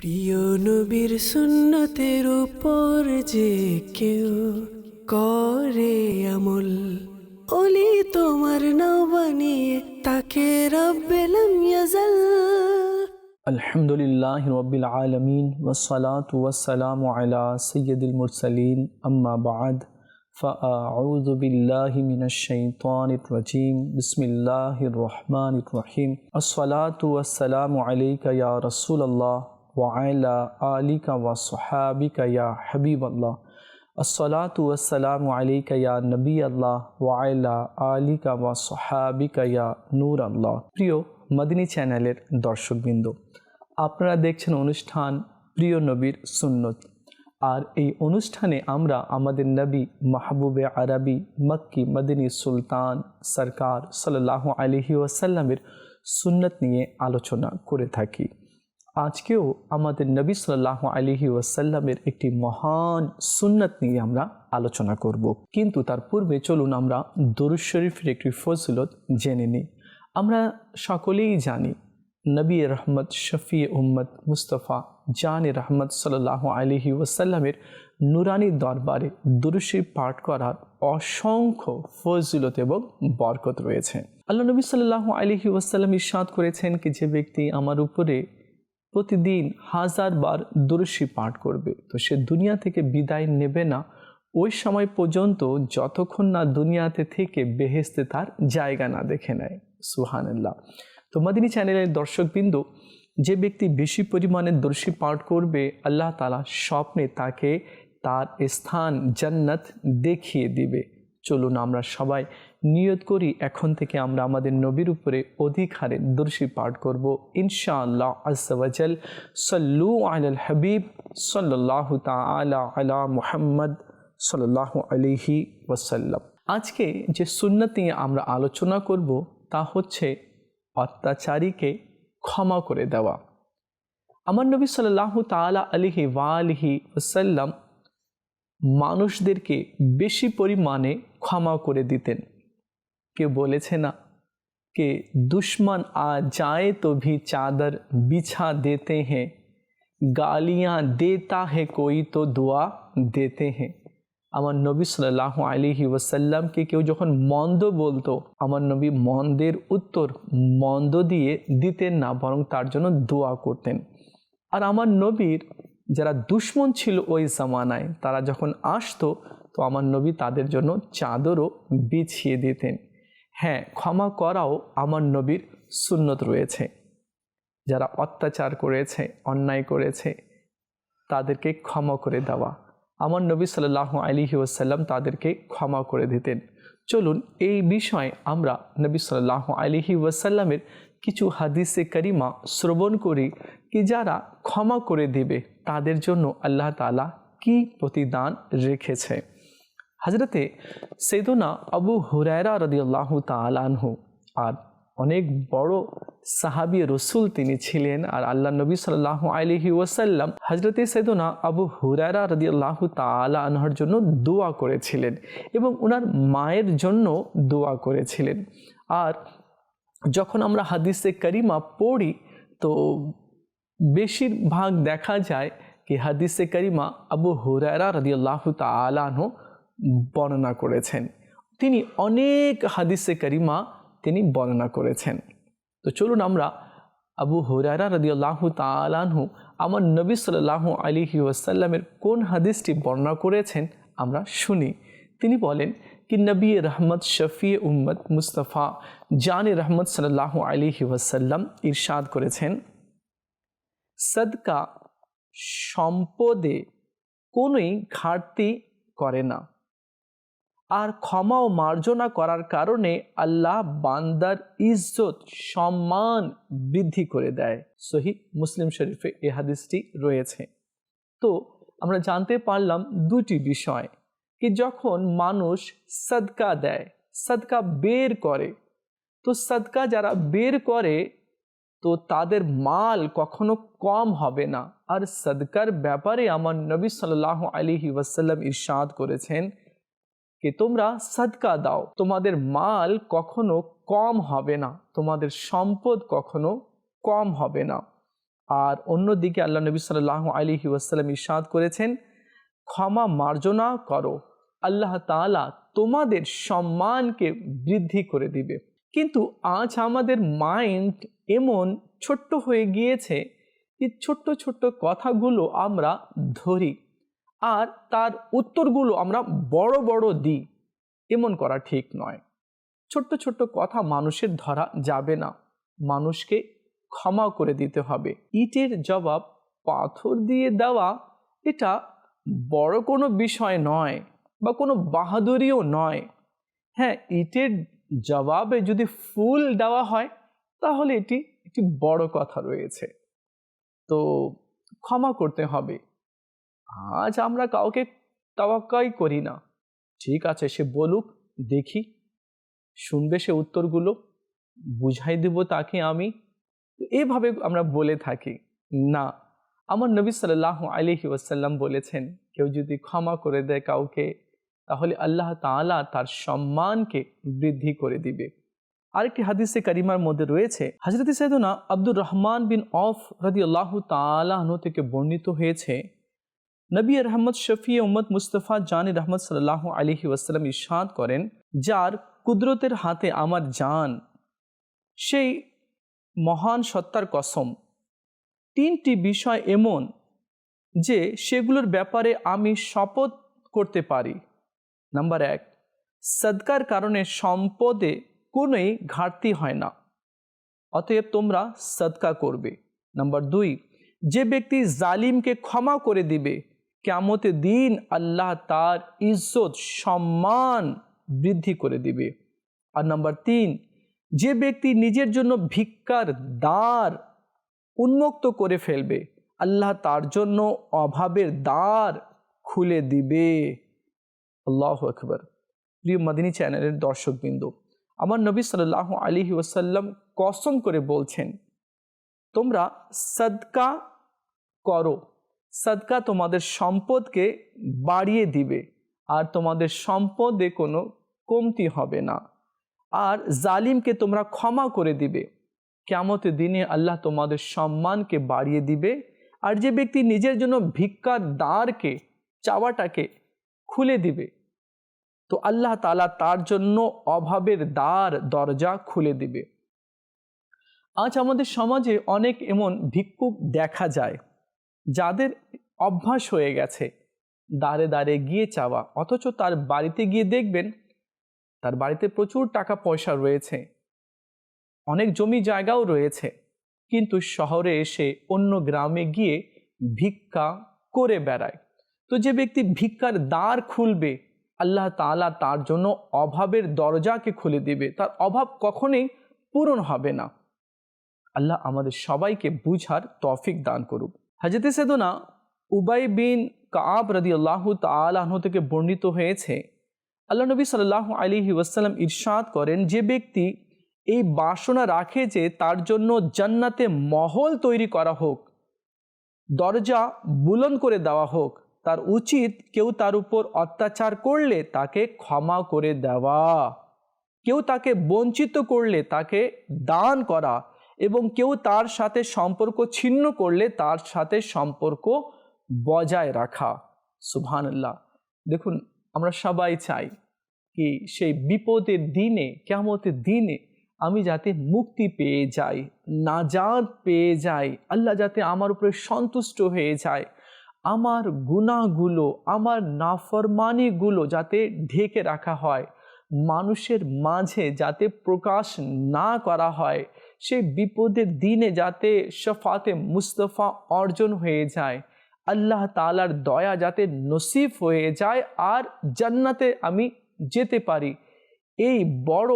প্রিয় নবীর সুন্নতের উপর যে কেউ করে আমল ওলি তোমার নাও বানিয়ে তাকে রব্বেলাম ইয়াজাল الحمد لله رب العالمين والصلاة والسلام على سيد المرسلين أما بعد فأعوذ بالله من الشيطان الرجيم بسم الله الرحمن الرحيم الصلاة والسلام عليك يا رسول الله वाला आली का व सहाबी का या हबीब अल्लाह असलातम का या नबी अल्लाह वाला आली का व सहाबी का या नूर अल्लाह প্রিয় মদিনী চ্যানেলের দর্শকবৃন্দ আপনারা দেখছেন অনুষ্ঠান প্রিয় নবীর সুন্নত আর এই অনুষ্ঠানে আমরা আমাদের নবী মাহবুবে আরবি মক্কি মদিনী সুলতান সরকার সাল্লাহ আলহি ওয়াসাল্লামের সুন্নত নিয়ে আলোচনা করে থাকি আজকেও আমাদের নবী সাল্লাহ আলহি ওয়াসাল্লামের একটি মহান সুন্নত নিয়ে আমরা আলোচনা করব। কিন্তু তার পূর্বে চলুন আমরা দরুদ শরীফের একটি ফজিলত জেনে নিই। আমরা সকলেই জানি, নবী রহমত, শফি উম্মদ মুস্তফা জান রহমত সাল্লাহ আলহি ওয়াসাল্লামের নুরানি দরবারে দুরুশি পাঠ করার অসংখ্য ফজিলত এবং বরকত রয়েছে। আল্লাহ নবী সাল্লাহ আলহি ওয়াসাল্লাম ইরশাদ করেছেন কি, যে ব্যক্তি আমার উপরে প্রতিদিন হাজার বার দুরুশি পাঠ করবে। তো সে দুনিয়া থেকে বিদায় নেবে না। ওই সময় পর্যন্ত যতক্ষণ না দুনিয়াতে থেকে বেহেস্তে তার জায়গা না দেখে নেয়। সুহানাল্লাহ তো মাদিনী চ্যানেলের দর্শকবৃন্দ, যে ব্যক্তি বেশি পরিমাণে দর্শী পাঠ করবে, আল্লাহ তালা স্বপ্নে তাকে তার স্থান জান্নাত দেখিয়ে দিবে। চলুন আমরা সবাই নিয়ত করি, এখন থেকে আমরা আমাদের নবীর উপরে অধিক হারে দর্শী পাঠ করব। ইনশাআল্লাহ আজাল সাল্লু আল হাবিব সাল্লাহ তালা আলা মুহাম্মদ সাল্লাহ আলিহি ওয়াসাল্লাম। আজকে যে সুন্নত নিয়ে আমরা আলোচনা করব, তা হচ্ছে অত্যাচারীকে ক্ষমা করে দেওয়া। আমার নবী সাল্লাহ তালা আলিহি ওয়া ওয়ালিহি ওসাল্লাম মানুষদেরকে বেশি পরিমাণে ক্ষমা করে দিতেন। কেউ বলেছে না কে, দুশ্মন আ যায় তো ভি চাদর বিছা দেতে হ্যাঁ গালিয়া দেতা হ্যাঁ হে কই তো দোয়া দেতে হে আমার নবী সাল্লাহ আলিহি ওয়াসাল্লামকে কেউ যখন মন্দ বলতো, আমার নবী মন্দের উত্তর মন্দ দিয়ে দিতেন না, বরং তার জন্য দোয়া করতেন। আর আমার নবীর যারা দুশ্মন ছিল ওই জামানায়, তারা যখন আসতো তো আমার নবী তাদের জন্য চাদরও বিছিয়ে দিতেন। হ্যাঁ ক্ষমা করাও আমার নবীর সুন্নত রয়েছে। যারা অত্যাচার করেছে, অন্যায় করেছে, তাদেরকে ক্ষমা করে দেওয়া। আমার নবী সাল্লাহ আলিহি ওসাল্লাম তাদেরকে ক্ষমা করে দিতেন। চলুন এই বিষয়ে আমরা নবী সাল্লাহ আলিহি ওয়াসাল্লামের কিছু হাদিসে করিমা শ্রবণ করি কি যারা ক্ষমা করে দিবে, তাদের জন্য আল্লাহ তালা কি প্রতিদান রেখেছে? হজরতে সেদুনা আবু হুরায়রা রদিয়াল্লাহ তালানহু আর অনেক বড় সাহাবি রসুল তিনি ছিলেন আর আল্লাহ নবী সাল্লাহ আলহি ওয়াসাল্লাম হজরতে সেদুনা আবু হুরায়রা রদিয়াল্লাহ তালা আনহার জন্য দোয়া করেছিলেন এবং ওনার মায়ের জন্য দোয়া করেছিলেন। আর যখন আমরা হাদিসে করিমা পড়ি তো বেশিরভাগ দেখা যায় কি হাদিসে করিমা আবু হুরায়রা রদিয়াল্লাহ তালানহ বর্ণনা করেছেন। তিনি অনেক হাদিসে কারিমা তিনি বর্ণনা করেছেন। তো চলুন আমরা আবু হরারা রদিয়াল্লাহু তালাহু আমার নবী সাল্লাহ আলিহি ওয়াসাল্লামের কোন হাদিসটি বর্ণনা করেছেন আমরা শুনি। তিনি বলেন, কি নবী রহমত শফি উম্মদ মুস্তফা, জানে রহমত সাল্লাহ আলিহি ওয়াসাল্লাম ইরশাদ করেছেন, সদকা সম্পদে কোনোই ঘাটতি করে না। আর ক্ষমা ও মার্জনা করার কারণে আল্লাহ বান্দার ইজ্জত, সম্মান বৃদ্ধি করে দেয়। সহি মুসলিম শরীফে এ হাদিসটি রয়েছে। তো আমরা জানতে পারলাম দুটি বিষয়, কি যখন মানুষ সদকা দেয়, সদকা বের করে, তো সদকা যারা বের করে, তো তাদের মাল কখনো কম হবে না। আর সদকার ব্যাপারে আমার নবী সাল্লাহ আলিহি ওয়াসাল্লাম ইরশাদ করেছেন কি তোমরা সদকা দাও। তোমাদের মাল কখনো কম হবে না। তোমাদের সম্পদ কখনো কম হবে না। আর অন্যদিকে আল্লাহ নবী সাল্লাহ আলিহি ওয়াসাল্লাম ইরশাদ করেছেন, ক্ষমা মার্জনা করো। আল্লাহ তাআলা তোমাদের সম্মানকে বৃদ্ধি করে দিবে। কিন্তু আজ আমাদের মাইন্ড এমন ছোট্ট হয়ে গিয়েছে যে ছোট্ট ছোট্ট কথাগুলো আমরা ধরি। আর তার উত্তরগুলো আমরা বড় বড় দিই। এমন করা ঠিক নয়। ছোট্ট ছোট্ট কথা মানুষের ধরা যাবে না। মানুষকে ক্ষমা করে দিতে হবে। ইটের জবাব পাথর দিয়ে দেওয়া এটা বড় কোনো বিষয় নয় বা কোনো বাহাদুরিও নয়। হ্যাঁ ইটের জবাবে যদি ফুল দেওয়া হয়, তাহলে এটি একটি বড় কথা রয়েছে। তো ক্ষমা করতে হবে। আজ আমরা কাউকে তাওয়াক্কাই করি না। ঠিক আছে, সে বলুক, দেখি। শুনবে সে উত্তরগুলো, বুঝাই দেব তাকে আমি। তো এভাবে আমরা বলে থাকি। না, আমার নবী সাল্লাহ আলিহি ওয়াসাল্লাম বলেছেন, কেউ যদি ক্ষমা করে দেয় কাউকে, তাহলে আল্লাহ তাআলা তার সম্মানকে বৃদ্ধি করে দিবে। আরেকটি হাদিসে কারিমার মধ্যে রয়েছে হজরত সৈদনা আব্দুর রহমান বিন অফ রদি আল্লাহ তালাহন থেকে বর্ণিত হয়েছে নবী রহমদ শফি উম্মদ মুস্তফা জান রহমদ সাল্লাহ আলহি ওয়াসাল্লাম ইশাদ করেন, যার কুদরতের হাতে আমার জান, সেই মহান সত্তার কসম। তিনটি বিষয় এমন যে সেগুলোর ব্যাপারে আমি শপথ করতে পারি। নাম্বার এক, সদকার কারণে সম্পদে কোনোই ঘাটতি হয় না, অতএব তোমরা সদকা করবে। নাম্বার দুই, যে ব্যক্তি জালিমকে ক্ষমা করে দিবে কেমতে দিন আল্লাহ তার ইজ্জত, সম্মান বৃদ্ধি করে দিবে। আর নাম্বার তিন, যে ব্যক্তি নিজের জন্য ভিক্ষার দ্বার উন্মুক্ত করে ফেলবে, আল্লাহ তার জন্য অভাবের দ্বার খুলে দিবে। আল্লাহ আকবর। প্রিয় মদিনী চ্যানেলের দর্শকবৃন্দ, আমার নবী সাল্লাহ আলী ওসাল্লাম কসম করে বলছেন, তোমরা সদকা করো সদকা তোমাদের সম্পদকে বাড়িয়ে দিবে, আর তোমাদের সম্পদে কোনো কমতি হবে না। আর জালিমকে তোমরা ক্ষমা করে দিবে। কেমতে দিনে আল্লাহ তোমাদের সম্মানকে বাড়িয়ে দিবে, আর যে ব্যক্তি নিজের জন্য ভিক্ষার দ্বারকে, চাওয়াটাকে খুলে দিবে, তো আল্লাহ তালা তার জন্য অভাবের দ্বার, দরজা খুলে দিবে। আজ আমাদের সমাজে অনেক এমন ভিক্ষুক দেখা যায়। যাদের অভ্যাস হয়ে গেছে দাঁড়ে দাঁড়ে গিয়ে চাওয়া, অথচ তার বাড়িতে গিয়ে দেখবেন, তার বাড়িতে প্রচুর টাকা পয়সা রয়েছে, অনেক জমি জায়গাও রয়েছে, কিন্তু শহরে এসে অন্য গ্রামে গিয়ে ভিক্ষা করে বেড়ায়। তো যে ব্যক্তি ভিক্ষার দ্বার খুলবে, আল্লাহ তালা তার জন্য অভাবের দরজাকে খুলে দিবে। তার অভাব কখনোই পূরণ হবে না। আল্লাহ আমাদের সবাইকে বুঝার তফিক দান করুক। হাজরতে সেদনা উবাই বিন কাব রদি আল্লাহ তালাহ থেকে বর্ণিত হয়েছে, আল্লাহ নবী সাল্লাহ আলী ওয়াসাল্লাম ইরশাদ করেন যে ব্যক্তি এই বাসনা রাখে যে তার জন্য জান্নাতে মহল তৈরি করা হোক, দরজা বুলন করে দেওয়া হোক, তার উচিত কেউ তার উপর অত্যাচার করলে তাকে ক্ষমা করে দেওয়া, কেউ তাকে বঞ্চিত করলে তাকে দান করা এবং কেউ তার সাথে সম্পর্ক ছিন্ন করলে তার সাথে সম্পর্ক বজায় রাখা। সুবহানাল্লাহ। দেখুন, আমরা সবাই চাই কি সেই বিপদের দিনে কেমতের দিনে আমি যাতে মুক্তি পেয়ে যাই নাজাদ পেয়ে যাই, আল্লাহ যাতে আমার উপরে সন্তুষ্ট হয়ে যায়, আমার গুণাগুলো আমার নাফরমানিগুলো যাতে ঢেকে রাখা হয়, মানুষের মাঝে যাতে প্রকাশ না করা হয় সেই বিপদের দিনে যাতে শফাতে মুস্তফা অর্জন হয়ে যায়, আল্লাহ তালার দয়া যাতে নসিব হয়ে যায় আর জান্নাতে আমি যেতে পারি, এই বড়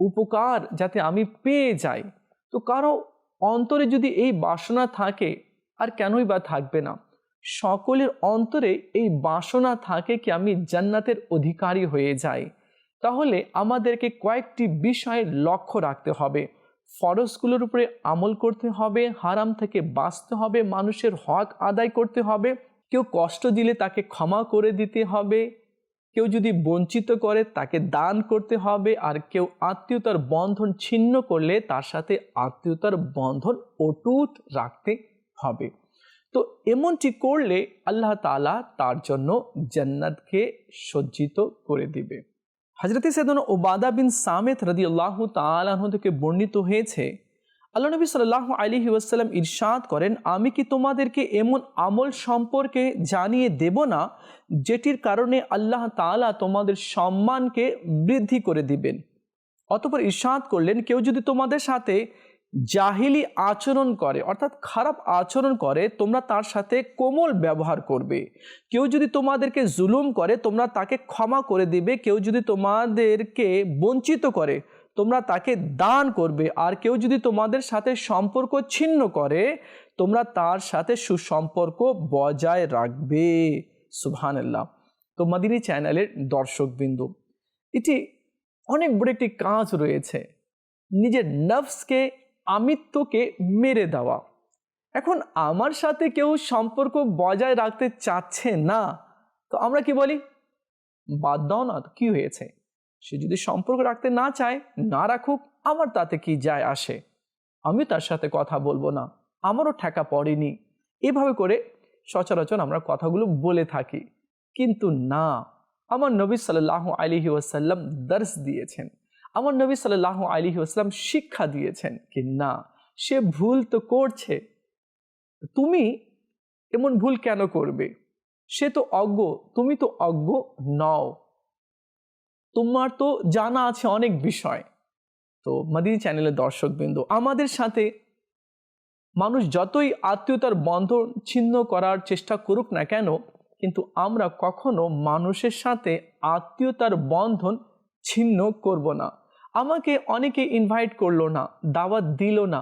উপকার যাতে আমি পেয়ে যাই। তো কারও অন্তরে যদি এই বাসনা থাকে, আর কেনই বা থাকবে না? সকলের অন্তরে এই বাসনা থাকে কি আমি জান্নাতের অধিকারী হয়ে যাই? তাহলে আমাদেরকে কয়েকটি বিষয়ে লক্ষ্য রাখতে হবে। ফরজগুলোর উপরে আমল করতে হবে, হারাম থেকে বাঁচতে হবে, মানুষের হক আদায় করতে হবে। কেউ কষ্ট দিলে তাকে ক্ষমা করে দিতে হবে। কেউ যদি বঞ্চিত করে তাকে দান করতে হবে। আর কেউ আত্মীয়তার বন্ধন ছিন্ন করলে তার সাথে আত্মীয়তার বন্ধন অটুট রাখতে হবে। তো এমনটি করলে আল্লাহ তালা তার জন্য জান্নাতকে সজ্জিত করে দিবে। হজরত সেদন ওবাদা বিন সামেত রদি আল্লাহ তালাহ থেকে বর্ণিত হয়েছে, আল্লাহ নবী সাল্লাহ আলী ওয়াসাল্লাম ইরশাদ করেন, আমি কি তোমাদেরকে এমন আমল সম্পর্কে জানিয়ে দেব না, যেটির কারণে আল্লাহ তালা তোমাদের সম্মানকে বৃদ্ধি করে দিবেন? অতপর ইরশাদ করলেন, কেউ যদি তোমাদের সাথে জাহিলি আচরণ করে, অর্থাৎ খারাপ আচরণ করে, তোমরা তার সাথে কোমল ব্যবহার করবে। কেউ যদি তোমাদেরকে জুলুম করে, তোমরা তাকে ক্ষমা করে দিবে। কেউ যদি তোমাদেরকে বঞ্চিত করে, তোমরা তাকে দান করবে। আর কেউ যদি তোমাদের সাথে সম্পর্ক ছিন্ন করে, তোমরা তার সাথে সুসম্পর্ক বজায় রাখবে। সুবহানাল্লাহ। তো মাদিনী চ্যানেলের দর্শকবিন্দু, এটি অনেক বড় একটি কাজ রয়েছে। নিজের নার্ভসকে আমিত্বকে মেরে দেওয়া। এখন আমার সাথে কেউ সম্পর্ক বজায় রাখতে চাচ্ছে না, তো আমরা কি বলি? বাদ দাও না কী হয়েছে? সে যদি সম্পর্ক রাখতে না চায়, না রাখুক, আমার তাতে কি যায় আসে? আমি তার সাথে কথা বলব না, আমারও ঠেকা পড়েনি। এভাবে করে সচরাচর আমরা কথাগুলো বলে থাকি। কিন্তু না, আমার নবী সাল্লাহ আলিহি ওয়াসাল্লাম দর্শ দিয়েছেন। আমার নবী সাল্লাহ আলিহি ওয়াসাল্লাম শিক্ষা দিয়েছেন কি, না, সে ভুল তো করছে। তুমি এমন ভুল কেন করবে? সে তো অজ্ঞ, তুমি তো অজ্ঞ নও। তোমার তো জানা আছে অনেক বিষয়। তো মাদিনী চ্যানেলের দর্শকবৃন্দ, আমাদের সাথে মানুষ যতই আত্মীয়তার বন্ধন ছিন্ন করার চেষ্টা করুক না কেন, কিন্তু আমরা কখনো মানুষের সাথে আত্মীয়তার বন্ধন ছিন্ন করব না। আমাকে অনেকে ইনভাইট করল না, দাওয়াত দিল না।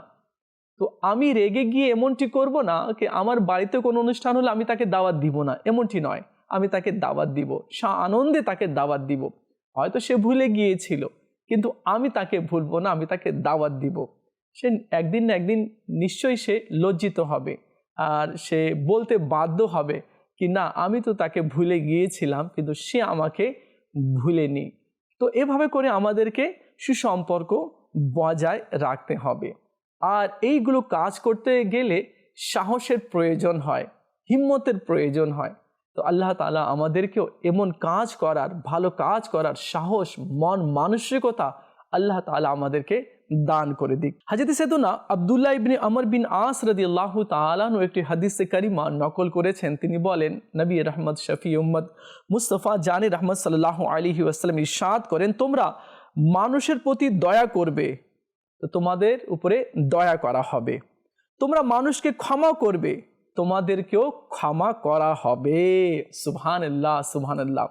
তো আমি রেগে গিয়ে এমনটি করব না যে আমার বাড়িতে কোনো অনুষ্ঠান হলে আমি তাকে দাওয়াত দিব না, এমনটি নয়। আমি তাকে দাওয়াত দিব, সা আনন্দে তাকে দাওয়াত দিব। হয়তো সে ভুলে গিয়েছিল, কিন্তু আমি তাকে ভুলবো না, আমি তাকে দাওয়াত দিব। সে একদিন না একদিন নিশ্চয়ই সে লজ্জিত হবে, আর সে বলতে বাধ্য হবে কি না, আমি তো তাকে ভুলে গিয়েছিলাম, কিন্তু সে আমাকে ভুলেনি। তো এভাবে করে আমাদেরকে সুসম্পর্ক বজায় রাখতে হবে। আর এইগুলো কাজ করতে গেলে সাহসের প্রয়োজন হয়, হিম্মতের প্রয়োজন হয়। তো আল্লাহ তালা আমাদেরকেও এমন কাজ করার, ভালো কাজ করার সাহস, মন, মানসিকতা আল্লাহ তালা আমাদেরকে দান করে দিক। হাজিতে সেদুনা আবদুল্লাহ ইবনে আমর বিন আস রদি আল্লাহ তালানু একটি হাদিসে কারিমা নকল করেছেন। তিনি বলেন, নবী রহমদ শফি উম্মদ মুস্তফা জানি রহমদ সাল্লাহ আলিহি ওয়াসালাম ইরশাদ করেন, তোমরা মানুষের প্রতি দয়া করবে, তো তোমাদের উপরে দয়া করা হবে। তোমরা মানুষকে ক্ষমা করবে, তোমাদেরকেও ক্ষমা করা হবে। সুবহান আল্লাহ সুবহান আল্লাহ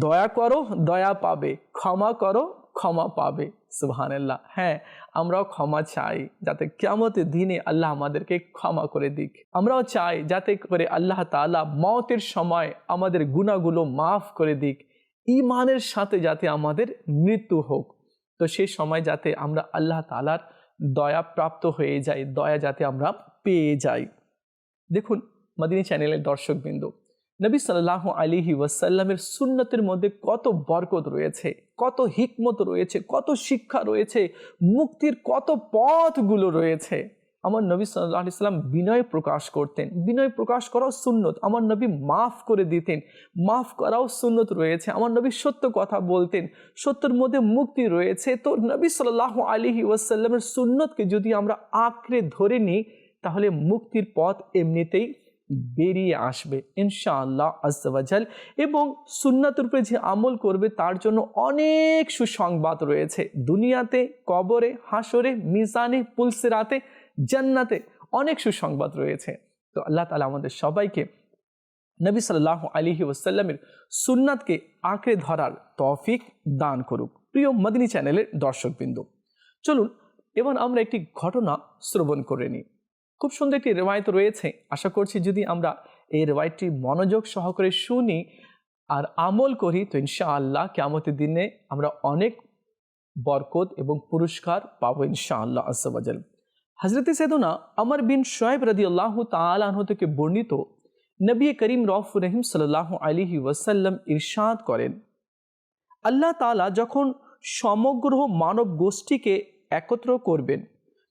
দয়া করো, দয়া পাবে। ক্ষমা করো, ক্ষমা পাবে। সুবহান আল্লাহ হ্যাঁ আমরাও ক্ষমা চাই, যাতে কেমতের দিনে আল্লাহ আমাদেরকে ক্ষমা করে দিক। আমরাও চাই, যাতে করে আল্লাহ তালা মতের সময় আমাদের গুণাগুলো মাফ করে দিক। ইমানের সাথে যাতে আমাদের মৃত্যু হোক। তো সেই সময় যাতে আমরা আল্লাহ তালার দয়া প্রাপ্ত হয়ে যাই, দয়া যাতে আমরা পেয়ে যাই। দেখুন, মাদিনী চ্যানেলের দর্শকবৃন্দ, নবী সাল্লাহ আলিহি ওয়াসাল্লামের সুন্নতের মধ্যে কত বরকত রয়েছে, কত হিকমত রয়েছে, কত শিক্ষা রয়েছে, মুক্তির কত পথগুলো রয়েছে। আমার নবী সাল্লাহ ইসলাম বিনয় প্রকাশ করতেন। বিনয় প্রকাশ করাও সুন্নত। আমার নবী মাফ করে দিতেন। মাফ করাও সুন্নত রয়েছে। আমার নবী সত্য কথা বলতেন। সত্যর মধ্যে মুক্তি রয়েছে। তো নবী সাল্লাহ আলিহি ওয়াসাল্লামের সুন্নতকে যদি আমরা আঁকড়ে ধরে নিই, তাহলে মুক্তির পথ এমনিতেই বেরিয়ে আসবে, ইনশাআল্লাহ আজাল এবং সুন্নাতের উপরে যে আমল করবে, তার জন্য অনেক সুসংবাদ রয়েছে। দুনিয়াতে কবরে হাসরে মিজানে, পুলসেরাতে জান্নাতে অনেক সুসংবাদ রয়েছে। তো আল্লাহ তালা আমাদের সবাইকে নবী সাল্লাহ আলিহি ওসাল্লামের সুন্নাতকে আঁকড়ে ধরার তৌফিক দান করুক। প্রিয় মদিনী চ্যানেলের দর্শকবৃন্দ, চলুন এবার আমরা একটি ঘটনা শ্রবণ করে নিই। খুব সুন্দর একটি রেওয়ায়ত রয়েছে। আশা করছি যদি আমরা এই রেওয়ায়তটি মনোযোগ সহকারে শুনি আর আমল করি, তো ইনশাআল্লাহ কেমতের দিনে আমরা অনেক বরকত এবং পুরস্কার পাবো ইনশাআল্লাহ আসাবাজাল হজরতে সেদুনা আমার বিন শোয়েব রদি আল্লাহ তালাহ থেকে বর্ণিত নবী করিম রফ রহিম সাল্লাহ আলিহি ওয়াসাল্লাম ইরশাদ করেন। আল্লাহ তাআলা যখন সমগ্র মানব গোষ্ঠীকে একত্র করবেন,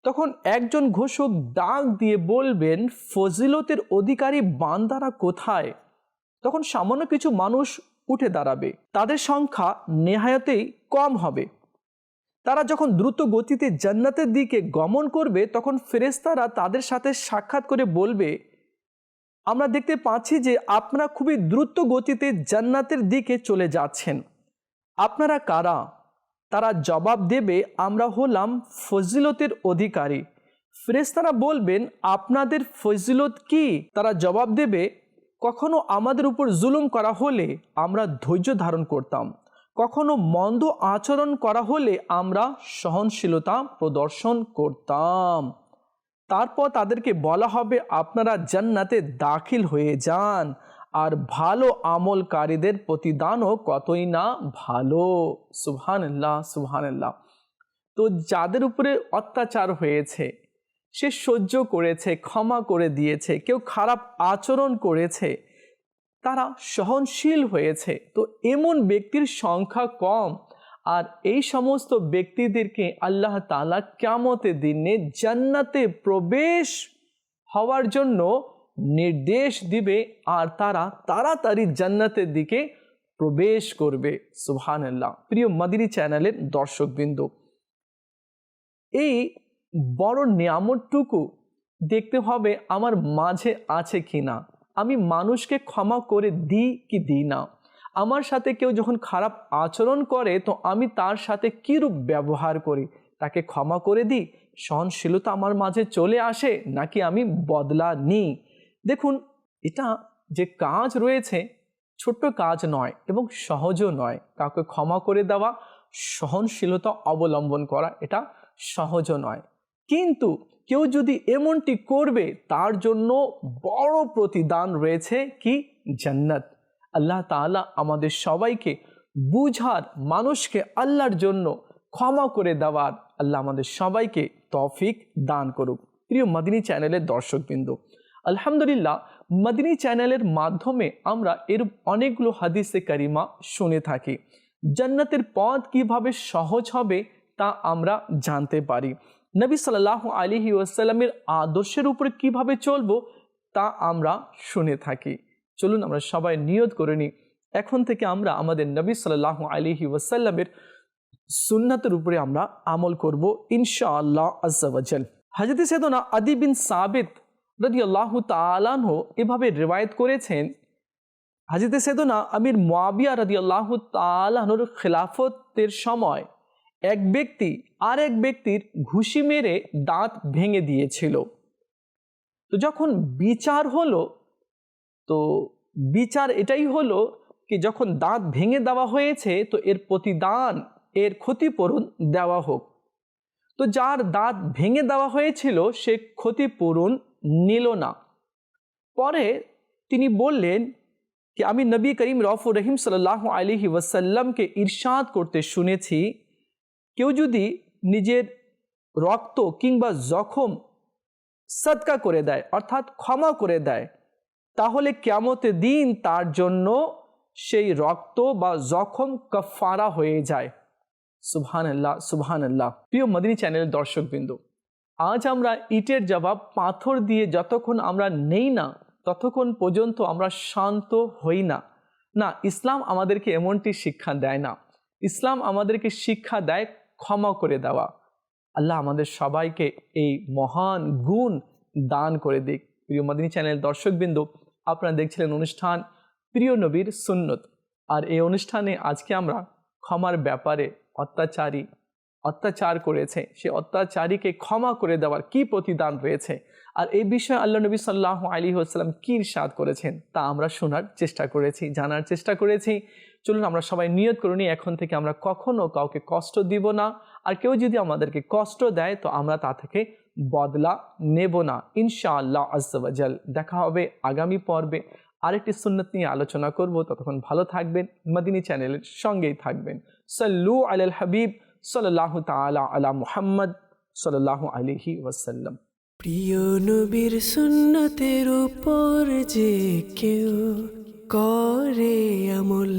তখন একজন ঘোষক ডাক দিয়ে বলবেন, ফজিলতের অধিকারী বান্দারা কোথায়? তখন সামান্য কিছু মানুষ উঠে দাঁড়াবে। তাদের সংখ্যা নেহায়তেই কম হবে। তারা যখন দ্রুত গতিতে জান্নাতের দিকে গমন করবে, তখন ফেরেশতারা তাদের সাথে সাক্ষাৎ করে বলবে, আমরা দেখতে পাচ্ছি যে আপনারা খুবই দ্রুত গতিতে জান্নাতের দিকে চলে যাচ্ছেন। আপনারা কারা? তারা জবাব দেবে, আমরা হলাম ফজিলতের অধিকারী। ফেরেশতারা বলবেন, আপনাদের ফজিলত কি? তারা জবাব দেবে, কখনো আমাদের উপর জুলুম করা হলে আমরা ধৈর্য ধারণ করতাম। কখনো মন্দ আচরণ করা হলে আমরা সহনশীলতা প্রদর্শন করতাম। তারপর তাদেরকে বলা হবে, আপনারা জান্নাতে দাখিল হয়ে যান। আর ভালো আমলকারীদের প্রতিদানও কতই না ভালো। সুবহানাল্লাহ সুবহানাল্লাহ। তো যাদের উপরে অত্যাচার হয়েছে, সে সহ্য করেছে, ক্ষমা করে দিয়েছে, কেউ খারাপ আচরণ করেছে তারা সহনশীল হয়েছে। তো এমন ব্যক্তির সংখ্যা কম। আর এই সমস্ত ব্যক্তিদেরকে আল্লাহ তালা ক্যামতের দিনে জান্নাতে প্রবেশ হওয়ার জন্য নির্দেশ দিবে আর তারা তাড়াতাড়ি জান্নাতের দিকে প্রবেশ করবে। সুবহান আল্লাহ প্রিয় মাদিনী চ্যানেলের দর্শকবৃন্দ, এই বড় নিয়ামতটুকু দেখতে হবে আমার মাঝে আছে কি না আমি মানুষকে ক্ষমা করে দিই কি দিই না? আমার সাথে কেউ যখন খারাপ আচরণ করে, তো আমি তার সাথে কীরূপ ব্যবহার করি? তাকে ক্ষমা করে দিই? সহনশীলতা আমার মাঝে চলে আসে, নাকি আমি বদলা নিই? দেখুন, এটা যে কাজ রয়েছে, ছোট্ট কাজ নয় এবং সহজও নয়। কাউকে ক্ষমা করে দেওয়া, সহনশীলতা অবলম্বন করা, এটা সহজও নয়। কিন্তু কেউ যদি এমনটি করবে, তার জন্য বড় প্রতিদান রয়েছে কি? জান্নাত। আল্লাহ তাআলা আমাদের সবাইকে বুঝার, মানুষকে আল্লাহর জন্য ক্ষমা করে দেওয়ার আল্লাহ আমাদের সবাইকে তৌফিক দান করুক। প্রিয় মাদিনী চ্যানেলের দর্শকবৃন্দ, আলহামদুলিল্লাহ মাদিনী চ্যানেলের মাধ্যমে আমরা এর অনেকগুলো হাদিসে কারিমা শুনে থাকি। জান্নাতের পথ কীভাবে সহজ হবে তা আমরা জানতে পারি। নবী সাল্লাহ আলিহি ওয়াসাল্লামের আদর্শের উপরে কীভাবে চলবো তা আমরা শুনে থাকি। চলুন আমরা সবাই নিয়ত করে নিই। এখন থেকে আমরা আমাদের নবী সাল্লাহ আলিহি ওয়াসাল্লামের সুন্নাতের উপরে আমরা আমল করব ইনশাআল্লাহ আজ্জাওয়াজাল হাজরত সেদনা আদি বিন সাবিত রদি আল্লাহ তালাহ এভাবে রেওয়ায়ত করেছেন, হাজরত সেদনা আমির মোয়াবিয়া রদি আল্লাহ তালাহর খেলাফতের সময় এক ব্যক্তি আর এক ব্যক্তির ঘুষি মেরে দাঁত ভেঙে দিয়েছিল। তো যখন বিচার হলো, তো বিচার এটাই হলো কি যখন দাঁত ভেঙে দেওয়া হয়েছে, তো এর প্রতিদান, এর ক্ষতিপূরণ দেওয়া হোক। তো যার দাঁত ভেঙে দেওয়া হয়েছিল, সে ক্ষতিপূরণ নিল না। পরে তিনি বললেন কি, আমি নবী করিম রফুর রহিম সাল্লাহ আলিহি ওয়াসাল্লামকে ইরশাদ করতে শুনেছি, কেউ যদি নিজের রক্ত কিংবা জখম সৎকা করে দেয়, অর্থাৎ ক্ষমা করে দেয়, তাহলে কেমতে দিন তার জন্য সেই রক্ত বা জখম কফারা হয়ে যায়। সুবহান আল্লাহ প্রিয় মদিনী চ্যানেলের দর্শকবৃন্দ, আজ আমরা ইটের জবাব পাথর দিয়ে যতক্ষণ আমরা নেই না, ততক্ষণ পর্যন্ত আমরা শান্ত হই না। না, ইসলাম আমাদেরকে এমনটি শিক্ষা দেয় না। ইসলাম আমাদেরকে শিক্ষা দেয় ক্ষমা করে দেওয়া। আল্লাহ আমাদের সবাইকে এই মহান গুণ দান করে দিক। প্রিয় মদিনী চ্যানেল দর্শকবৃন্দ, আপনারা দেখছিলেন অনুষ্ঠান প্রিয় নবীর সুন্নত। আর এই অনুষ্ঠানে আজকে আমরা ক্ষমার ব্যাপারে অত্যাচারী অত্যাচার করেছে। সে অত্যাচারীকে ক্ষমা করে দেওয়ার কি প্রতিদান রয়েছে? আর এই বিষয়ে আল্লাহ নবী সাল্লাহ আলী আসসালাম কী ইরশাদ করেছেন তা আমরা শোনার চেষ্টা করেছি, জানার চেষ্টা করেছি। চলুন আমরা সবাই নিয়ত করুনি এখন থেকে আমরা কখনো কাউকে কষ্ট দিব না। আর কেউ যদি আমাদেরকে কষ্ট দেয়, তো আমরা তা থেকে বদলা নেব না। ইনশাআল্লাহ আজ্জাল দেখা হবে আগামী পর্বে আরেকটি সুন্নত নিয়ে আলোচনা করব। ততক্ষণ ভালো থাকবেন, মদিনী চ্যানেলের সঙ্গেই থাকবেন। সাল্লু আল হাবিব সাল্লাহ তালা আলা মুহাম্মদ সাল্লাহ আলহি ওয়াসাল্লাম। প্রিয় নবীর সুন্নতের উপর যে কেউ করে আমল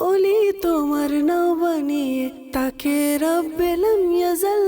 ওলি তোমার নাও বানিয়ে তাকে রব্বেলাম ইয়াজাল।